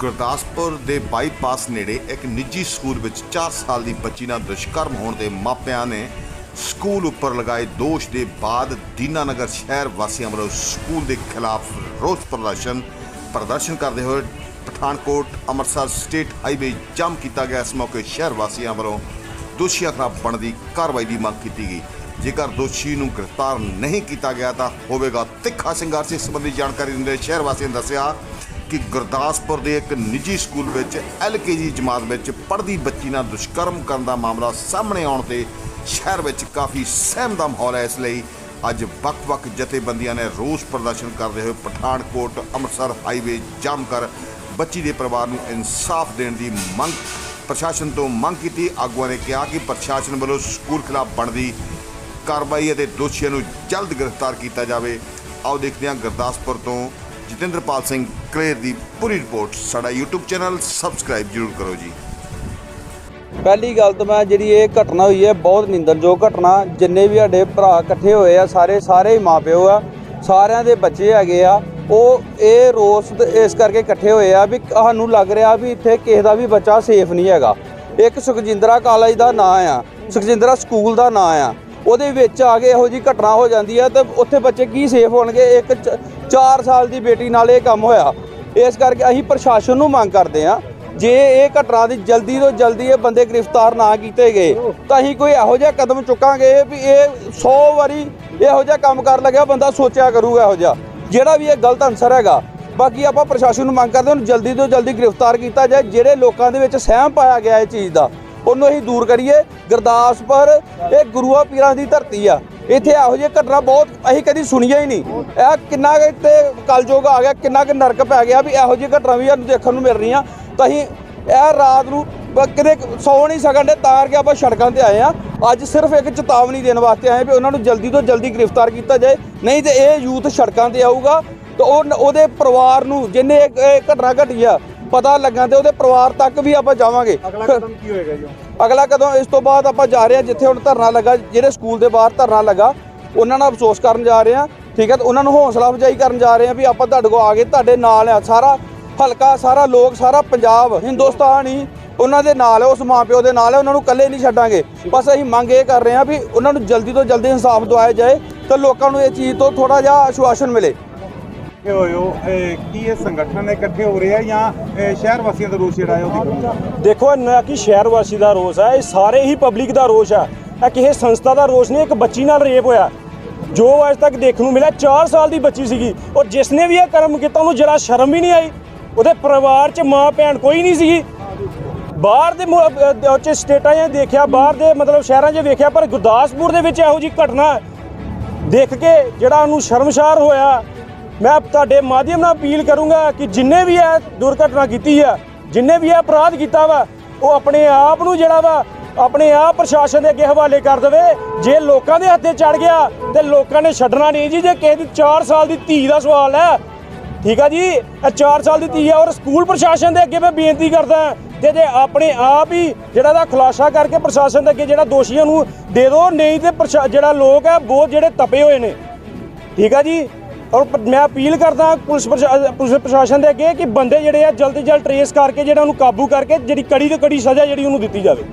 ਗੁਰਦਾਸਪੁਰ ਦੇ ਬਾਈਪਾਸ ਨੇੜੇ ਇੱਕ ਨਿੱਜੀ ਸਕੂਲ ਵਿੱਚ 4 ਸਾਲ ਦੀ ਬੱਚੀ ਨਾਲ ਦੁਸ਼ਕਰਮ ਹੋਣ ਦੇ ਮਾਪਿਆਂ ਨੇ ਸਕੂਲ ਉੱਪਰ ਲਗਾਏ ਦੋਸ਼ ਦੇ ਬਾਅਦ ਦੀਨਾਨਗਰ ਸ਼ਹਿਰ ਵਾਸੀਆਂ ਵੱਲੋਂ ਸਕੂਲ ਦੇ ਖਿਲਾਫ ਰੋਸ ਪ੍ਰਦਰਸ਼ਨ ਪ੍ਰਦਰਸ਼ਨ ਕਰਦੇ ਹੋਏ Pathankot, Amritsar state highway jam ਕੀਤਾ ਗਿਆ। ਇਸ ਮੌਕੇ ਸ਼ਹਿਰ ਵਾਸੀਆਂ ਵੱਲੋਂ ਦੋਸ਼ੀਆਂ ਖਿਲਾਫ ਬਣਦੀ ਕਾਰਵਾਈ ਦੀ ਮੰਗ ਕੀਤੀ ਗਈ। ਜੇਕਰ ਦੋਸ਼ੀ ਨੂੰ ਗ੍ਰਿਫਤਾਰ ਨਹੀਂ ਕੀਤਾ ਗਿਆ ਤਾਂ ਹੋਵੇਗਾ ਤਿੱਖਾ ਸੰਘਰਸ਼ ਇਸ ਸੰਬੰਧੀ ਜਾਣਕਾਰੀ ਦਿੰਦੇ ਸ਼ਹਿਰ ਵਾਸੀਆਂ ਨੇ ਦੱਸਿਆ ਕਿ ਗੁਰਦਾਸਪੁਰ ਦੇ ਇੱਕ ਨਿੱਜੀ ਸਕੂਲ ਵਿੱਚ ਐਲਕੇਜੀ ਜਮਾਤ ਵਿੱਚ ਪੜ੍ਹਦੀ ਬੱਚੀ ਨਾਲ ਦੁਸ਼ਕਰਮ ਕਰਨ ਦਾ ਮਾਮਲਾ ਸਾਹਮਣੇ ਆਉਣ ਤੇ ਸ਼ਹਿਰ ਵਿੱਚ ਕਾਫੀ ਸਹਿਮ ਦਾ ਮਾਹੌਲ ਹੈ। ਇਸ ਲਈ ਅੱਜ ਵੱਖ-ਵੱਖ ਜਥੇਬੰਦੀਆਂ ਨੇ ਰੋਸ ਪ੍ਰਦਰਸ਼ਨ ਕਰਦੇ ਹੋਏ ਪਠਾਨਕੋਟ, ਅੰਮ੍ਰਿਤਸਰ ਹਾਈਵੇ ਜਾਮ ਕਰ ਬੱਚੀ ਦੇ ਪਰਿਵਾਰ ਨੂੰ ਇਨਸਾਫ ਦੇਣ ਦੀ ਮੰਗ, ਪ੍ਰਸ਼ਾਸਨ ਤੋਂ ਮੰਗ ਕੀਤੀ। ਆਗੂਆਂ ਨੇ ਕਿਹਾ ਕਿ ਪ੍ਰਸ਼ਾਸਨ ਵੱਲੋਂ ਸਕੂਲ ਖਿਲਾਫ ਬਣਦੀ ਕਾਰਵਾਈ ਅਤੇ ਦੋਸ਼ੀਆਂ ਨੂੰ ਜਲਦ ਗ੍ਰਿਫਤਾਰ ਕੀਤਾ ਜਾਵੇ। ਆਓ ਦੇਖਦੇ ਹਾਂ ਗੁਰਦਾਸਪੁਰ ਤੋਂ ਜਤਿੰਦਰਪਾਲ ਸਿੰਘ ਕਲੇਰ ਦੀ ਪੂਰੀ ਰਿਪੋਰਟ ਸਾਡਾ YouTube ਚੈਨਲ ਸਬਸਕ੍ਰਾਈਬ ਜਰੂਰ ਕਰੋ ਜੀ। ਪਹਿਲੀ ਗੱਲ ਤਾਂ ਮੈਂ ਜਿਹੜੀ ਇਹ ਘਟਨਾ ਹੋਈ ਹੈ, ਬਹੁਤ ਨਿੰਦਣਯੋਗ ਘਟਨਾ। ਜਿੰਨੇ ਵੀ ਸਾਡੇ ਭਰਾ ਇਕੱਠੇ ਹੋਏ ਆ, ਸਾਰੇ ਸਾਰੇ ਹੀ ਮਾਪਿਓ ਆ, ਸਾਰਿਆਂ ਦੇ ਬੱਚੇ ਹੈਗੇ ਆ, ਉਹ ਇਹ ਰੋਸ ਇਸ ਕਰਕੇ ਇਕੱਠੇ ਹੋਏ ਆ ਵੀ ਸਾਨੂੰ ਲੱਗ ਰਿਹਾ ਵੀ ਇੱਥੇ ਕਿਸੇ ਦਾ ਵੀ ਬੱਚਾ ਸੇਫ ਨਹੀਂ ਹੈਗਾ। ਇੱਕ ਸੁਖਜਿੰਦਰਾ ਕਾਲਜ ਦਾ ਨਾਂ ਆ, ਸੁਖਜਿੰਦਰਾ ਸਕੂਲ ਦਾ ਨਾਂ ਆ। ਉਹਦੇ ਵਿੱਚ ਆ ਕੇ ਇਹੋ ਜੀ ਘਟਨਾ ਹੋ ਜਾਂਦੀ ਹੈ ਤੇ ਉੱਥੇ ਬੱਚੇ ਕੀ ਸੇਫ ਹੋਣਗੇ? ਇੱਕ 4 ਸਾਲ ਦੀ ਬੇਟੀ ਨਾਲ ਇਹ ਕੰਮ ਹੋਇਆ। ਇਸ ਕਰਕੇ ਅਸੀਂ ਪ੍ਰਸ਼ਾਸਨ ਨੂੰ ਮੰਗ ਕਰਦੇ ਆ ਜੇ ਇਹ ਘਟਨਾ ਦੀ ਜਲਦੀ ਤੋਂ ਜਲਦੀ ਇਹ ਬੰਦੇ ਗ੍ਰਿਫਤਾਰ ਨਾ ਕੀਤੇ ਗਏ, ਤਾਂ ਅਸੀਂ ਕੋਈ ਇਹੋ ਜਿਹਾ ਕਦਮ ਚੁੱਕਾਂਗੇ ਵੀ ਇਹ 100 ਵਾਰੀ ਇਹੋ ਜਿਹਾ ਕੰਮ ਕਰ ਲੱਗਿਆ, ਬੰਦਾ ਸੋਚਿਆ ਕਰੂਗਾ ਇਹੋ ਜਿਹਾ। ਜਿਹੜਾ ਵੀ ਇਹ ਗਲਤ ਅਨਸਰ ਹੈਗਾ, ਬਾਕੀ ਆਪਾਂ ਪ੍ਰਸ਼ਾਸਨ ਨੂੰ ਮੰਗ ਕਰਦੇ ਹਾਂ, ਉਹਨੂੰ ਜਲਦੀ ਤੋਂ ਜਲਦੀ ਗ੍ਰਿਫਤਾਰ ਕੀਤਾ ਜਾਏ, ਜਿਹੜੇ ਲੋਕਾਂ ਦੇ ਵਿੱਚ ਸਹਿਮ ਪਾਇਆ ਗਿਆ ਇਹ ਚੀਜ਼ ਦਾ। ਉਹਨੂੰ ਅਸੀਂ ਦੂਰ ਕਰੀਏ, ਗੁਰਦਾਸਪੁਰ, ਇਹ ਗੁਰੂਆਂ ਪੀਰਾਂ ਦੀ ਧਰਤੀ ਆ। ਇੱਥੇ ਇਹੋ ਜਿਹੀ ਘਟਨਾ ਬਹੁਤ, ਅਸੀਂ ਕਦੀ ਸੁਣੀਆਂ ਹੀ ਨਹੀਂ। ਇਹ ਕਿੰਨਾ ਕੁ ਇੱਥੇ ਕਲਯੁਗ ਆ ਗਿਆ, ਕਿੰਨਾ ਕੁ ਨਰਕ ਪੈ ਗਿਆ ਵੀ ਇਹੋ ਜਿਹੀ ਘਟਨਾ ਵੀ ਸਾਨੂੰ ਦੇਖਣ ਨੂੰ ਮਿਲ ਰਹੀਆਂ। ਤਾਂ ਅਸੀਂ ਇਹ ਰਾਤ ਨੂੰ ਬ- ਕਿਤੇ ਸੌ ਨਹੀਂ ਸਕਣ ਦੇ, ਤਾਂ ਕਰਕੇ ਆਪਾਂ ਸੜਕਾਂ ਤੇ ਆਏ ਆ। ਅੱਜ ਸਿਰਫ ਇੱਕ ਚੇਤਾਵਨੀ ਦੇਣ ਵਾਸਤੇ ਆਏ ਵੀ ਉਹਨਾਂ ਨੂੰ ਜਲਦੀ ਤੋਂ ਜਲਦੀ ਗ੍ਰਿਫਤਾਰ ਕੀਤਾ ਜਾਏ। ਨਹੀਂ ਤੇ ਇਹ ਯੂਥ ਸੜਕਾਂ ਤੇ ਆਊਗਾ, ਤੇ ਉਹ ਉਹਦੇ ਪਰਿਵਾਰ ਨੂੰ ਜਿੰਨੇ ਇਹ ਇਹ ਘਟਨਾ ਘਟੀ ਆ ਪਤਾ ਲੱਗਾ ਤੇ ਉਹਦੇ ਪਰਿਵਾਰ ਤੱਕ ਵੀ ਆਪਾਂ ਜਾਵਾਂਗੇ। ਅਗਲਾ ਕਦਮ ਕੀ ਹੋਏਗਾ ਜੀ ਅਗਲਾ ਕਦੋਂ ਇਸ ਤੋਂ ਬਾਅਦ ਆਪਾਂ ਜਾ ਰਹੇ ਹਾਂ ਜਿੱਥੇ ਹੁਣ ਧਰਨਾ ਲੱਗਾ ਜਿਹੜੇ ਸਕੂਲ ਦੇ ਬਾਹਰ ਧਰਨਾ ਲੱਗਾ ਉਹਨਾਂ ਨਾਲ ਅਫਸੋਸ ਕਰਨ ਜਾ ਰਹੇ ਹਾਂ। ਠੀਕ ਹੈ ਤੇ ਉਹਨਾਂ ਨੂੰ ਹੌਸਲਾ ਅਫਜ਼ਾਈ ਕਰਨ ਜਾ ਰਹੇ ਹਾਂ ਵੀ ਆਪਾਂ ਤੁਹਾਡੇ ਕੋਲ ਆ ਗਏ ਤੁਹਾਡੇ ਨਾਲ ਆ। ਸਾਰਾ ਹਲਕਾ ਸਾਰਾ ਲੋਕ ਸਾਰਾ ਪੰਜਾਬ ਹਿੰਦੁਸਤਾਨ ਹੀ ਉਹਨਾਂ ਦੇ ਨਾਲ ਉਸ ਮਾਪਿਓ ਦੇ ਨਾਲ ਉਹਨਾਂ ਨੂੰ ਇਕੱਲੇ ਨਹੀਂ ਛੱਡਾਂਗੇ। ਬਸ ਅਸੀਂ ਮੰਗ ਇਹ ਕਰ ਰਹੇ ਹਾਂ ਵੀ ਉਹਨਾਂ ਨੂੰ ਜਲਦੀ ਤੋਂ ਜਲਦੀ ਇਨਸਾਫ ਦਿਵਾਇਆ ਜਾਏ ਤਾਂ ਲੋਕਾਂ ਨੂੰ ਇਹ ਚੀਜ਼ ਤੋਂ ਥੋੜਾ ਜਿਹਾ ਆਸ਼ਵਾਸਨ ਮਿਲੇ। ਕਿ ਹੋਏ ਹੋ ਕੀ ਇਹ ਸੰਗਠਨ ਇਕੱਠੇ ਹੋ ਰਹੇ ਆ ਜਾਂ ਸ਼ਹਿਰ ਵਾਸੀਆਂ ਦਾ ਰੋਸ ਜਿਹੜਾ ਹੈ ਉਹ ਦੇਖੋ ਦੇਖੋ ਨਾ ਕਿ ਸ਼ਹਿਰ ਵਾਸੀ ਦਾ ਰੋਸ ਹੈ, ਇਹ ਸਾਰੇ ਹੀ ਪਬਲਿਕ ਦਾ ਰੋਸ ਹੈ। ਇਹ ਕਿਸੇ ਸੰਸਥਾ ਦਾ ਰੋਸ ਨਹੀਂ, ਇੱਕ ਬੱਚੀ ਨਾਲ ਰੇਪ ਹੋਇਆ। ਜੋ ਅੱਜ ਤੱਕ ਦੇਖਣ ਨੂੰ ਮਿਲਿਆ 4 ਸਾਲ ਦੀ ਬੱਚੀ ਸੀਗੀ। ਔਰ ਜਿਸ ਨੇ ਵੀ ਇਹ ਕਰਮ ਕੀਤਾ, ਉਹਨੂੰ ਜਰਾ ਸ਼ਰਮ ਵੀ ਨਹੀਂ ਆਈ। ਉਹਦੇ ਪਰਿਵਾਰ 'ਚ ਮਾਂ, ਭੈਣ ਕੋਈ ਨਹੀਂ ਸੀਗੀ। ਬਾਹਰ ਦੇ ਮੁ- ਸਟੇਟਾਂ 'ਚ ਦੇਖਿਆ, ਬਾਹਰ ਦੇ ਮਤਲਬ ਸ਼ਹਿਰਾਂ 'ਚ ਵੇਖਿਆ, ਪਰ ਗੁਰਦਾਸਪੁਰ ਦੇ ਵਿੱਚ ਇਹੋ ਜੀ ਘਟਨਾ ਦੇਖ ਕੇ ਜਿਹੜਾ ਉਹਨੂੰ ਸ਼ਰਮਸ਼ਾਰ ਹੋਇਆ ਮੈਂ ਤੁਹਾਡੇ ਮਾਧਿਅਮ ਨਾਲ ਅਪੀਲ ਕਰੂੰਗਾ ਕਿ ਜਿੰਨੇ ਵੀ ਇਹ ਦੁਰਘਟਨਾ ਕੀਤੀ ਆ, ਜਿੰਨੇ ਵੀ ਇਹ ਅਪਰਾਧ ਕੀਤਾ ਵਾ, ਉਹ ਆਪਣੇ ਆਪ ਨੂੰ ਜਿਹੜਾ ਵਾ, ਆਪਣੇ ਆਪ ਪ੍ਰਸ਼ਾਸਨ ਦੇ ਅੱਗੇ ਹਵਾਲੇ ਕਰ ਦੇਵੇ। ਜੇ ਲੋਕਾਂ ਦੇ ਹੱਥੇ ਚੜ ਗਿਆ, ਤੇ ਲੋਕਾਂ ਨੇ ਛੱਡਣਾ ਨਹੀਂ ਜੀ, ਜੇ ਕਿਸੇ ਦੀ 4 ਸਾਲ ਦੀ ਧੀ ਦਾ ਸਵਾਲ ਹੈ। ਠੀਕ ਆ ਜੀ? ਇਹ 4 ਸਾਲ ਦੀ ਧੀ ਹੈ ਔਰ ਸਕੂਲ ਪ੍ਰਸ਼ਾਸਨ ਦੇ ਅੱਗੇ ਮੈਂ ਬੇਨਤੀ ਕਰਦਾ ਤੇ ਜੇ ਆਪਣੇ ਆਪ ਹੀ ਜਿਹੜਾ ਦਾ ਖੁਲਾਸਾ ਕਰਕੇ ਪ੍ਰਸ਼ਾਸਨ ਦੇ ਅੱਗੇ ਜਿਹੜਾ ਦੋਸ਼ੀਆਂ ਨੂੰ ਦੇ ਦਿਓ, ਨਹੀਂ ਤੇ ਪ੍ਰਸ਼ਾ- ਜਿਹੜਾ ਲੋਕ ਹੈ ਬਹੁਤ ਜਿਹੜੇ ਤਪੇ ਹੋਏ ਨੇ। ਠੀਕ ਆ ਜੀ? ਔਰ ਮੈਂ ਅਪੀਲ ਕਰਦਾ ਪੁਲਿਸ ਪੁਲਿਸ ਪ੍ਰਸ਼ਾਸਨ ਦੇ ਅੱਗੇ ਕਿ ਬੰਦੇ ਜਿਹੜੇ ਆ ਜਲਦੀ ਜਲਦ ਟਰੇਸ ਕਰਕੇ ਜਿਹੜਾ ਉਹਨੂੰ ਕਾਬੂ ਕਰਕੇ ਜਿਹੜੀ ਕੜੀ ਤੋਂ ਕੜੀ ਸਜ਼ਾ ਜਿਹੜੀ ਉਹਨੂੰ ਦਿੱਤੀ ਜਾਵੇ।